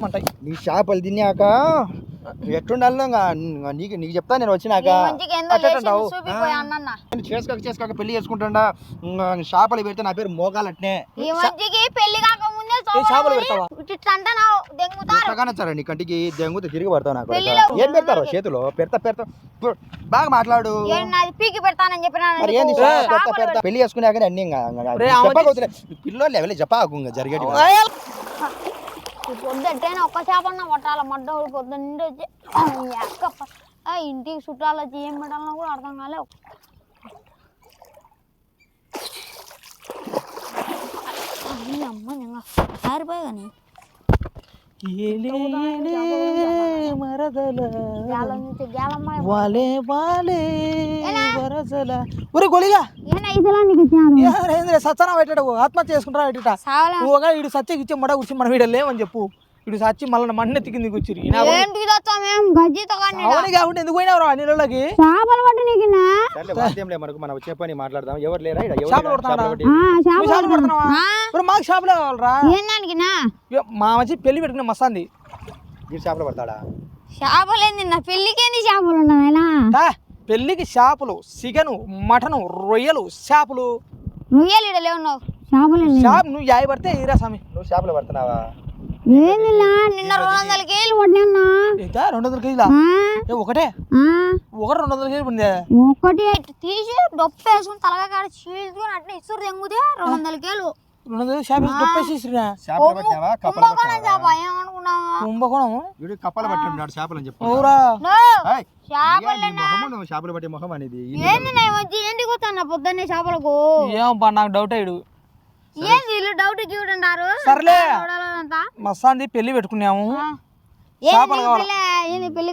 అంటాయి నీ చేపలు తిన్నాక ఎట్టుండాలో ఇంకా నీకు నీకు చెప్తా నేను వచ్చినాక. చేసుకోక చేసుకోక పెళ్ళి చేసుకుంటాడా. చేపలు పెడితే నా పేరు మోగాలట్నే. చేపలు పెడతావా? నీ కంటికి? దెంగుతో తిరిగి పడతావు నాకు ఏం పెడతారు చేతిలో? పెడతా పెడతా. బాగా మాట్లాడు. పీకి పెడతానని చెప్పినా పెళ్ళి చేసుకున్నాక అన్ని పిల్లలు లెవెల్ చెప్పాకు ఇంకా జరిగేటి పొద్దుట్టేనా ఒక్క చేపన్న పట్టాల? మడ్డ పొద్దున్నే వచ్చి ఈ అక్క ప- ఆ ఇంటికి చుట్టాలు వచ్చి ఏం పెట్టాలన్నా కూడా అర్థం కాలే. అయ్యి అమ్మ నింగ సారిపోయి కానీ వాలే ఒరే గొలిగా. ఏంద్రే పెట్టాడు ఆత్మహత్య చేసుకుంటారా ఇటుట సావలే? నువ్వు ఒక ఇడు సత్య ఇచ్చే మడ కూర్చి మనం వీడ లేవని చెప్పు. ఇడు సచ్చి మళ్ళీ మన్నెత్తి కింది కూర్చురి ఏంటికి తెస్తాం ఏం గజ్జితో కానీ అవని కాకుండా ఎందుకు పోయినావు నీళ్ళకి చేపలు పట్టి నీకు సర్లే వాద్యంలే మనకు మనం వచ్చే పని మాట్లాడదాం. ఎవరు లేరా ఈడ? ఎవరు లేరా? పట్టి. నువ్వు చేపలు పడుతున్నావా ఒరే మాకు షాపులో కావాలరా ఏందానికినా ఇగో మా మంచి పెళ్ళి పెట్టుకునే మస్తాంది. ఈ చేపలు పడతాడా? చేపలు ఏంది నా పెళ్ళికేంది చేపలు ఉన్నాయనా తా, పెళ్ళికి చేపలు చికెను మటను రొయ్యలు చేపలు ఇక్కడ లేవు నువ్వు. చేపలు చేప నువ్వు యాయి పడితే ఇరా స్వామి. నువ్వు చేపలు పడుతున్నావా? నిన్న రెండు వందల కేజీలు పడినా రెండు వందల కేజీలా? ఏ ఒకటే? ఒకటి రెండు వందల కేజీలు ఉందే ఒకటి తీసి డొప్ప వేసుకుని తలగా కాడ చీల్చుకొని అట్లా ఇసురు తెంగుతే రెండు వందల కేలు రెండు వందల చేపలు పట్టినావా? కప్పలు కుంభకోణం పట్టినావా? చేప ఏమనుకున్నావా కుంభకోణము? వీడు కప్పలు పట్టి ఉన్నాడు చేపలు అని చెప్పు. ఊరా నో, ఏయ్, చేపలు పట్టే మొహం అనేది. ఏంది వచ్చి వస్తాను పొద్దున్నే చేపలకు? ఏం బా నాకు డౌట్ అయ్యాడు ఏంది వీళ్ళు డౌట్ సర్లే. మస్తాంది పెళ్ళి పెట్టుకున్నాము. చేపలు కావాలా? పెళ్ళి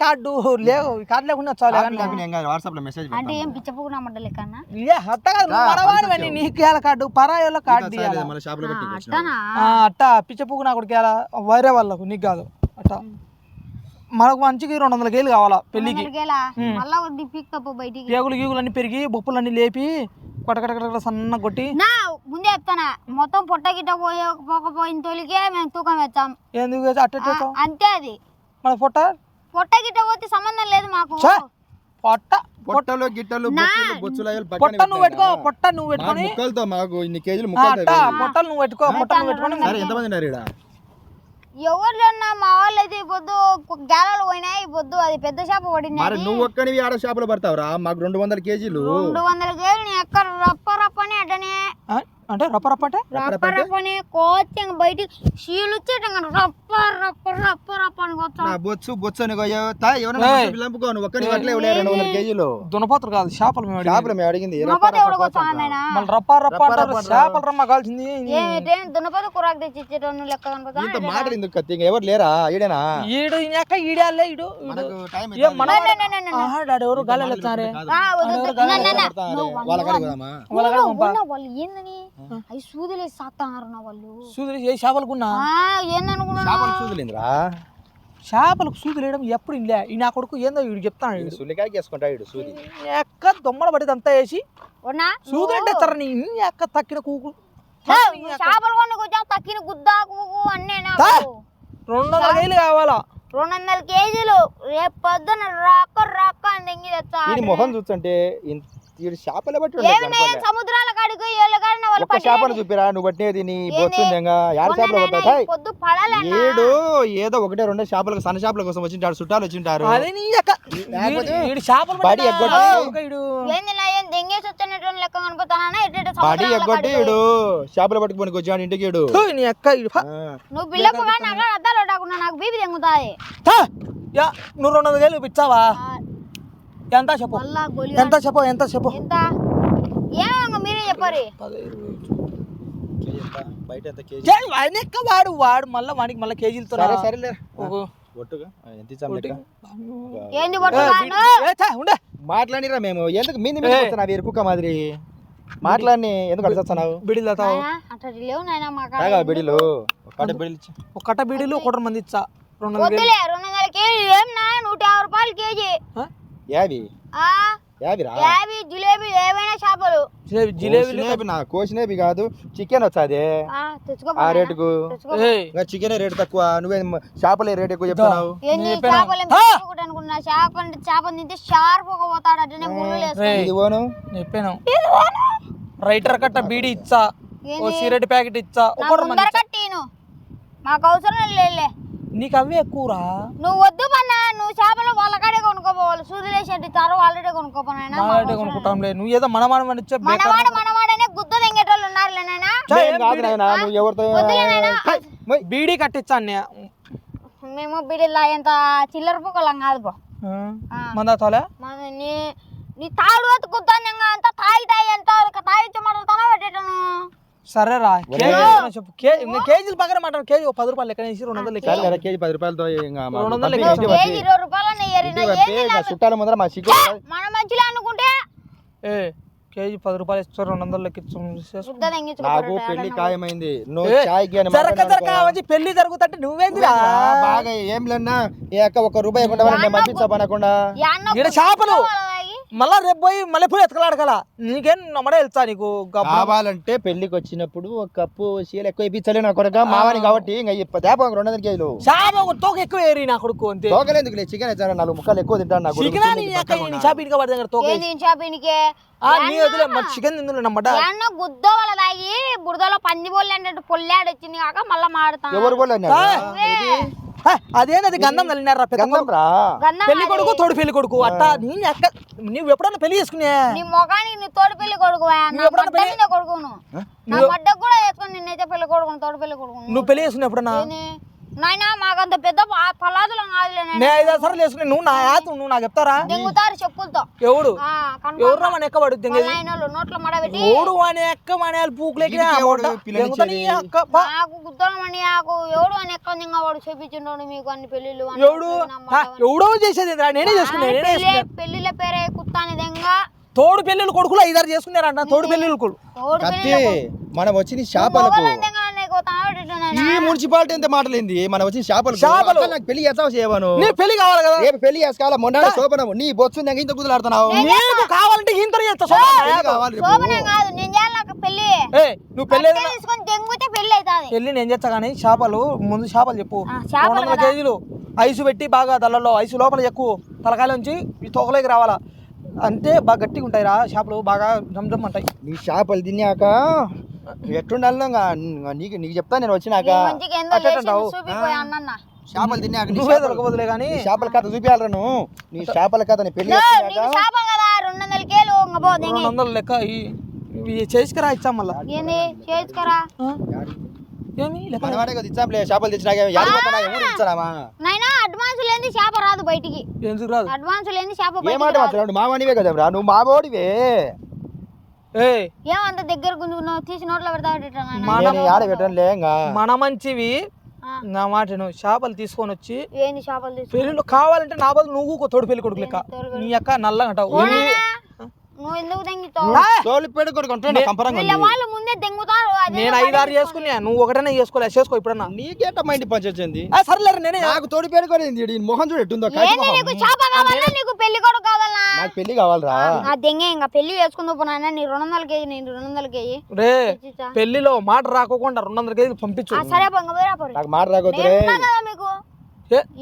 కార్డు లేవు ఈ కార్డు లేకుండా చాలు చేపలు లేకుండా ఏం కాదు, వాట్సాప్లో మెసేజ్ అంటే ఏం అత్త కాదు నీకు కార్డు కార్డు అట్ట వేరే వాళ్ళకు నీకు కాదు అట్ట మనకు మంచికి రెండు వందల కేలు కావాలా పెళ్ళికి మళ్ళా బయటికి. పేగులు గీగులు అన్ని పెరిగి బొప్పులన్నీ లేపి కొట్టకట సన్న కొట్టి నా ముందే చెప్తానా మొత్తం పొట్ట గిట్ట పోయే పోకపోయిన తొలికే మేము తూకం వేస్తాం. ఎందుకు అట్ట అంతే అది. మన పొట్ట? పొట్ట గిట్ట పోతే సంబంధం లేదు మాకు! పొట్ట? పొట్టలు గిట్టలు పొట్ట నువ్వు పెట్టుకో? పొట్ట నువ్వు పెట్టుకొని ముక్కలతో మాకు ఇన్ని కేజీలు ముక్కలు పొట్టలు నువ్వు పెట్టుకో పొట్ట నువ్వు పెట్టుకొని సరే ఎంతమంది ఉన్నారు ఈడ? ఎవరు లేన్నా మా వాళ్ళు అయితే ఈ పొద్దు గేలాలు పోయినాయి ఈ పొద్దు అది పెద్ద చేప పడింది మరి నువ్వు ఒక్కనివి ఆడ చేపలు పడతావురా? మాకు రెండు వందల కేజీలు. రెండు వందల కేజీలు ఎక్కడ రప్ప రప్పని అటనే ఆ, అంటే రప్ప రప్ప అంటే? రప్ప రప్పని కోచంగా బయటికి చీలుచ్చేట రప్ప రప్ప రప్ప రప్ప అని కొత్త నా బొచ్చు బొచ్చు అని కొయ్యో. తా, ఎవరైనా నువ్వు ఒక్కని పట్టలే రెండు వందల కేజీలు దునపోతులు కాదు చేపలు మేము అడిగేది. చేపలు మేము అడిగింది రప్ప రప్ప. మళ్ళీ రప్ప రప్ప అంటారు రప్ప. చేపలు రమ్మ కాల్చింది. ఏమిటే దున్నపోతే కూరాకు తెచ్చి ఇచ్చేటోళ్ళు లెక్క కనుక ఇంత మాటలు ఎందుకు కత్తి? ఇంకా ఎవరు లేరా? ఈడేనా? ఈడు ఇక ఈడాలే ఈడు. మనకు టైం ఏ మన ఆహా, డాడీ ఎవరు గాలి వెళ్తారే వాళ్ళ కాడికి పోదామా? వాళ్ళు ఏందని? అవి సూదులేసి సాత్తాన్నారు నా వాళ్ళు. సూదులు ఏ చేపలకున్నా చేపలు చూదులేంద్రా చేపలకు సూదులు వేయడం ఎప్పుడు ఇల్లే ఈ నా కొడుకు ఏందో వీడు చెప్తాను వీడు సుల్లికాయ వేసుకుంటా ఇడు సూది. ఎక్క దొమ్మల పడితే అంతా వేసి ఉన్నా? సూదులు అంటే తర నీ ఎక్క తక్కిన కూకు. చేపలు కొనుక్కు వచ్చావు తక్కిన గుద్దా కూకు అన్నీ. రెండు వందల వేలు కావాలా? రెండు వందల కేజీలు. రేపు పొద్దున రాక రాక అని తెంగి తెచ్చా వీడి మొహం చూస్తుంటే వీడు చేపలు బట్టి సముద్రాల కాడికి ఒక్క చేపలు చూపిరా నువ్వు పట్టినది నీ బొచ్చుందేగా యాడ చేపలు పడాలి ఏడు ఏదో ఒకటే రెండో చేపలకు సన్న చేపల కోసం వచ్చింటారు చుట్టాలు వచ్చింటారు. బడి ఎగ్గొట్టి- బాడీ ఎగ్గొట్టి చేపలు పట్టుకొని వచ్చాడు ఇంటికి ఈడు. నువ్వు బిల్లపు కానీ నాకు అద్దాలు నాకు బీపీ తెంగుతాయి నువ్వు రెండు వందల వేలు ఇచ్చావా ఎంత చెప్పు? ఎంత చెప్పు? ఎంత చెప్పు? మీరే చెప్పారు. బయట ఎంత కేజీ? ఏ, ఆయన ఎక్క వాడు వాడు మళ్ళీ వాడికి మళ్ళీ కేజీలతో సరే సరేలే. మాట్లాడిరా మేము. ఎందుకు మీది మీద వస్తున్నా వీరు కుక్క మాదిరి? మాట్లాడి ఎందుకు అడిగొస్తున్నావు బిడిలు మా. తాగా బిడిలు. ఒక్కటే బిడిలు ఇచ్చి. ఒక కట్ట బిడిలు ఒకటి మంది ఇచ్చా. రెండు వందల కేజీ ఏం నూట యాభై రూపాయలు కేజీ. ఆ? యావిరా యాభై జిలేబీ ఏవైనా చేపలు. జిలేబీ జిలేబీలు కోసినేవి నా కోసినేవి కాదు చికెన్ వచ్చాది ఆ, తెచ్చుకో ఆ రేటుకు. చికెన్ రేటు తక్కువ నువ్వే చేపలే రేట్ ఎక్కువ చెప్తున్నావు. అనుకున్నా చేప అంటే చేప తింటే షార్ప్ పోతాడు అట్లనే ఇది పోను. చెప్పాను. రైటర్ కట్ట బీడి ఇచ్చా. ఓ సిగరెట్ ప్యాకెట్ ఇచ్చా. ఒకటి మాకు అవసరం లేదులే నీకు అవే ఎక్కువరా నువ్వు వద్దు పన్నా నువ్వు చేపలు వాళ్ళ కాడే కొనుక్కోపోవాలి. సూదిలేసేటి ఇస్తారు వాళ్ళడే కొనుక్కోపోనైనా నాలంటే కొనుక్కుంటాంలే. నువ్వు ఏదో మన మనం అని చెప్పి మనవాడు మనవాడనే గుద్ద తెంగేటోళ్ళు ఉన్నారులే నాయనా. ఏం కాదు నాయనా, నువ్వు ఎవరితో. బీడీ కట్టించా అన్నయ్య మేము బిడ్డలా ఎంత చిల్లర పొగలం కాదు పో. మందా తోలే? మన నీ నీ తాడు గుద్దాన్యంగా అంత తాయి తాయి ఎంత తాయిచ్చి మాట్లాడుతానో పెట్టేటాను సరేరా కేజీ చెప్పు. కేజీలు పక్కన మాట కేజీ పది రూపాయలు లెక్క వేసి రెండు వందలు లెక్క. కేజీ పది రూపాయలతో రెండు వందలు లెక్క. చుట్టాల ముందర మా సిగ్గు మన మంచిలో అనుకుంటే ఏ కేజీ పది రూపాయలు ఇస్తే రెండు వందలు లెక్క. నాకు పెళ్ళి ఖాయమైంది. నువ్వు ఏ, చాయ్కి అని జరక జరక వచ్చి పెళ్ళి జరుగుతుంటే నువ్వేందిరా? బాగా ఏం లేనా ఈ అక్క ఒక రూపాయి పంపించబనకుండా ఈడ చేపలు. మళ్ళా రేపు పోయి మళ్ళీ పోయి ఎతకలాడగల. నీకేం నమ్మడే వెళ్తా నీకు. కావాలంటే పెళ్ళికి వచ్చినప్పుడు ఒక కప్పు చీల ఎక్కువ ఇప్పించలే నా కొడుక. మావాని కాబట్టి ఇంకా ఒక రెండు వందల కేజీలు. చేప ఒక తోక ఎక్కువ ఏరి నా కొడుకు అంతే. తోకలేందుకు లేదు చికెన్ ఇచ్చారు నాలుగు ముక్కలు ఎక్కువ తింటాను నా కొడుకు. చికెన్ ఇటుక పడితే దగ్గర తోక ఆ, నీ వదిలే మరి చికెన్ తిందులే నమ్మట గుద్ద వాళ్ళ తాగి బురదలో పంది బొల్లి అన్నట్టు పొల్లాడు వచ్చింది కాక మళ్ళా మాడుతాను ఎవరు కూడా ఆ, అదేంది అది గంధం తల్లినారా గంధం రా. పెళ్ళి కొడుకు తోడు పెళ్ళి కొడుకు. అట్టా నీ అక్క నువ్వు ఎప్పుడన్నా పెళ్ళి చేసుకునే? నీ మొగానికి నీ తోడు పెళ్ళి కొడుకు కొడుకును. నా కూడా వేసుకొని నిన్నైతే పెళ్ళి కొడుకును తోడు పెళ్ళి కొడుకును. నువ్వు పెళ్ళి చేసుకునే ఎప్పుడన్నా? నాయనా మాకంత పెద్ద ప- పలాదులం. నేను ఐదు నువ్వు నా యాత నువ్వు నాకు చెప్తారా? దెంగుతారు చెప్పులతో. ఎవడు? ఎవరు మన ఎక్క నోట్లో మడబెట్టి ఓడు అని ఎక్క మన పూకులేకి ఎవడు. నాకు నాకు ఎవడు అని మీకు అన్ని పెళ్ళిళ్ళు ఎవడు. ఎవడో చేసేది? నేనే చేసుకునే నేనే పెళ్ళి చేసుకునే పెళ్ళిళ్ళ పేరే కుత్తాని దెంగ. తోడు పెళ్ళిళ్ళు కొడుకులు ఐదారు చేసుకున్నారంట తోడు పెళ్ళిళ్ళు కొడుకు. మనం వచ్చిన చేపలకు నీకు. ఈ మున్సిపాలిటీ ఎంత మాటలేంది? మనం వచ్చిన చేపలు చేపలు. నాకు పెళ్ళి చేస్తావు చేయవను? నీ పెళ్ళి కావాలి కదా. రేపు పెళ్ళి చేసుకోవాలా? మొన్న శోభనము నీ బొచ్చు ఇంత ఇంత కుదులాడుతున్నావు నీకు కావాలంటే ఇంత చేస్తా. కావాలి రేపు. శోభనం కాదు. నేను చేయాలి పెళ్ళి ఏయ్, నువ్వు పెళ్ళి తీసుకొని దెంగుతే పెళ్ళి అవుతుంది. పెళ్ళి నేను చేస్తా కానీ చేపలు ముందు చేపలు చెప్పు. రెండు వందల కేజీలు ఐసు పెట్టి బాగా దళ్ళలో ఐసు లోపల ఎక్కువ తలకాయల నుంచి ఈ తోకలోకి రావాలా? అంటే బాగా గట్టిగా ఉంటాయి రా చేపలు బాగా జమ్ జమ్ అంటాయి. నీ చేపలు తిన్నాక ఎట్టుండాలి నీకు నీకు చెప్తా నేను వచ్చినాక చేపలు తిన్నాక నువ్వే దొరకబోదులే కానీ. చేపల కథ చూపించాలరా నువ్వు. నీ చేపల కథ నీ పెళ్ళి రెండు వందల లెక్క చేసుకురా ఇచ్చాం మళ్ళా. చేసుకురా. చేపలు తెచ్చినాక యాడిపోతానా ఊరు ఇచ్చారామా నైనా అడ్వాన్స్ లేని చేప రాదు బయటికి. ఎందుకు రాదు? అడ్వాన్స్ లేని చేప ఏ బయటికి మాట రాదు. మాట్లాడు? మావానివే కదా రా నువ్వు మావోడివే ఏమంత దగ్గర గుంజుకున్నావు తీసి నోట్లో పెడతా మన మంచివి. నా మాట నువ్వు చేపలు తీసుకొని వచ్చి ఏంది చేపలు తీసు పెళ్ళిలో కావాలంటే నా బదులు నువ్వు తోడు పెళ్ళి కొడుకు లెక్క. నీ అక్క నల్లగా అంటావు. నువ్వు ఎందుకు దెంగుతావు? తోలు కంపరంగా ముందే దెంగుతారు నేను ఐదారు చేసుకున్నా నువ్వు ఒకటనే చేసుకోలే చేసుకో ఇప్పుడన్నా. నీకేట మైండ్ పంచొచ్చింది సర్లేరు నేనే నాకు తోడు పెడుకోలేదు ఈ మొహం చూడు ఎట్టుందో ఏంది. నీకు చేప కావాలా? నీకు పెళ్ళి కొడుకు కావాలా? నాకు పెళ్ళి కావాలరా. ఆ దెంగే ఇంకా పెళ్ళి వేసుకుందాం పోనా నీ రెండు వందల కేజీ నేను రెండు వందల కేజీ రే. పెళ్ళిలో మాట రాకోకుండా రెండు వందల కేజీలు పంపించు సరే పొంగ పోరు. నాకు మాట కదా మీకు?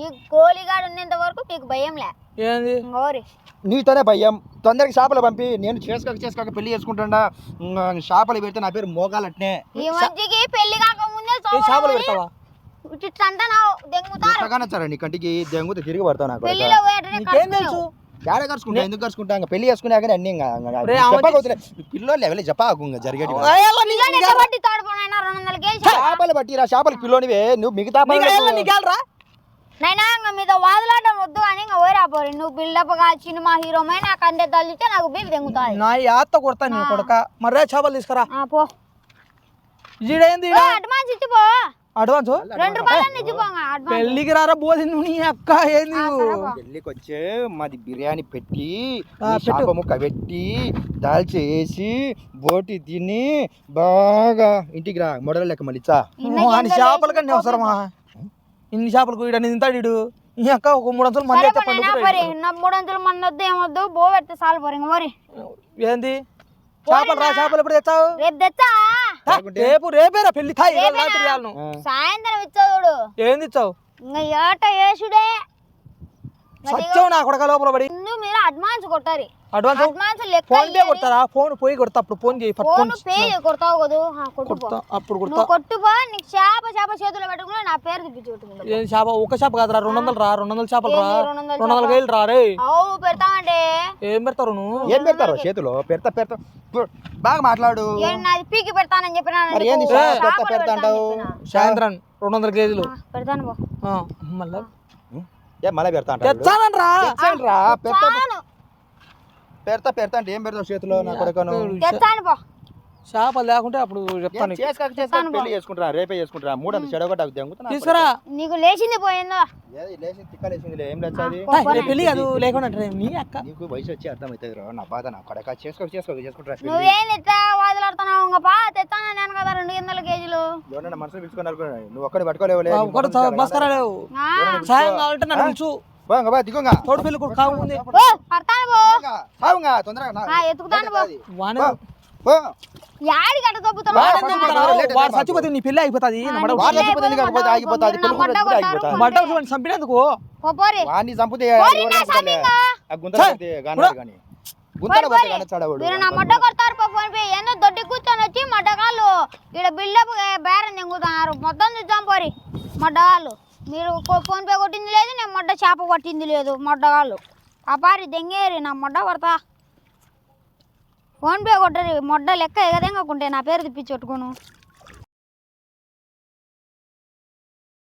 ఈ గోలిగాడు ఉన్నంత వరకు మీకు భయంలే. ఏంది? ఇంకోరి. నీతోనే భయం. తొందరగా చేపలు పంపి. నేను చేసుకోక చేసుకోక పెళ్ళి చేసుకుంటాడా ఇంకా చేపలు పెడితే నా పేరు మోగాలట్నే. ఈ మధ్యకి పెళ్ళి కాక ముందే ఏ చేపలు పెడతావా? కంటికి దెంగుతో తిరిగి పడతావు నాకు నీకేం తెలుసు? ఏడ కరుచుకుంటా ఎందుకు కరుచుకుంటా ఇంకా పెళ్ళి అన్ని ఇంకా రే, ఆమె చెప్పకపోతే పిల్లోళ్ళు ఎవరి ఇంకా వందల కేజీ చేపలు పట్టిరా చేపలు పిల్లోనివే నువ్వు మిగతా నైనా ఇంకా మీద వాదులాడడం వద్దు కానీ ఇంకా పోయిరా పోరి. నువ్వు బిల్డప్గా సినిమా హీరోమే నాకు అందే తల్లితే నాకు బీపీ దెంగుతాయి నా యాత్త కొడతా నీ కొడక. మర్రే చేపలు తీసుకురా. ఆ, పో. ఈడేంది ఈడ? అడ్వాన్స్ ఇచ్చిపో అడ్వాన్స్ రెండు రూపాయలు ఇచ్చిపోగా అడ్వాన్స్ పెళ్ళికి రారా నీ అక్క ఏంది? పెళ్ళికి వచ్చే మాది బిర్యానీ పెట్టి ఆ, ఈ పెట్టు. చేప ముక్క పెట్టి దాల్చి వేసి బోటి తిని బాగా ఇంటికి రా. మొడల లెక్క మళ్ళీ వాని చేపల కన్నా అవసరమా? ఇన్ని చేపలకు ఈడ తింటాడు ఈడు ఈ అక్క ఒక మూడు వందలు మంది సరే అయితే పో నాయనా, పండుగ పోరి. నా మూడు వందలు మంది వద్దు ఏమొద్దు బో పెడితే చాలు పోరి ఇంక పోరి. ఏంది? చేపలు రా చేపలు ఎప్పుడు తెచ్చావు? రేపు తెచ్చా? తా, రేపు రేపేరా పెళ్ళి. తాయి రాత్రి. సాయంత్రం ఇచ్చాడు ఏంది ఇచ్చావు ఇంకా ఏట వేసుడే సత్యం నా కొడక లోపల పడి. ముందు మీరు అడ్వాన్స్ కొట్టారు అడ్వాన్స్ అడ్వాన్స్ లెక్క ఫోన్ పే కొడతారా? ఫోన్ పోయి కొడతా అప్పుడు ఫోన్ చేయి ఫోన్ పే కొడతావు కదా? కొడతా అప్పుడు కొడతా. కొట్టుపో నీకు చేప చేప చేతిలో పెట్టుకుని నా పేరు కొట్టుకుంటా ఏం చేప? ఒక చేప కాదురా రెండు వందలు రా రెండు వందల చేపలు రా. రెండు వందల వేలు రా రే. అవు పెడతామంటే ఏం పెడతారు నువ్వు? ఏం పెడతారు చేతిలో? పెడతా పెడతా. బాగా మాట్లాడు. ఏం నాది పీకి పెడతానని చెప్పినా పెడతా పెడతా అంటావు? సాయంత్రం రెండు వందల కేజీలు. పెడతాను మళ్ళా? ఏ మళ్ళీ పెడతా అంటాడు తెచ్చానరా. తెచ్చానురా, పెడతా పెడతా పెడతా అంటే ఏం పెడతావు చేతిలో? నా కొడుకను? తెస్తాను పో. చేపలు లేకుంటే అప్పుడు చెప్తాను చేసుకోక చేసుకోక పెళ్ళి చేసుకుంటారా? రేపే చేసుకుంటారా? మూడు అంత చెడగొట్ట దెంగుతున్నా తీసుకురా. నీకు లేచింది పోయిందో ఏది. లేచి తిక్కలేసిందిలే ఏం లేచాది? తా, రేపు పెళ్ళి కాదు లేకుండా అంటే నీ అక్క. నీకు వయసు వచ్చి అర్థమవుతుంది రా. నా బాధ నా కొడక. చేసుకోక చేసుకోక చేసుకుంటారా పెళ్ళి నువ్వేం ఇట్లా వాదులాడుతున్నావు? ఇంకా పా తెస్తాను నేను కదా రెండు వందల కేజీలు. ఎవరైనా మనసులో పిలుచుకున్నారు నువ్వు ఒక్కడి ఒకటి బస్కరా లేవు. సాయం కావాలంటే నన్ను పోంగ బా దిగుంగా తోడు పెళ్ళి కూడా కావు ఉంది. ఓ పడతాను పో. సావుగా తొందరగా నా- ఎత్తుకుతాను పో. వానే వాడే నీ అయిపోతుంది మడ వాడు ఆగిపోతుంది, పెళ్ళి కూడా ఆగిపోతుంది. ఒకటి చంపినందుకు? వాడిని చంపితే. ఆ గానాడు గుంతలో. మీరు నా కొడతారు పో ఫోన్ పే. ఏందో దొడ్డి కూర్చొని వచ్చి మడ్డగాళ్ళు ఇక్కడ బిల్డప్ బేరం తెంగుతున్నారు మొత్తం చూద్దాం పోరి. మడ్డగాళ్ళు మీరు ఫోన్పే ఫోన్ పే కొట్టింది లేదు నేను మొడ్డ చేప కొట్టింది లేదు మొడ్డగాళ్ళు. ఆ పారి దెంగేరి నా మొడ్డ కొడతా ఫోన్ పే కొట్టరు మొడ్డ లెక్క ఎగదెంగకుంటే నా పేరు తిప్పించి పెట్టుకోను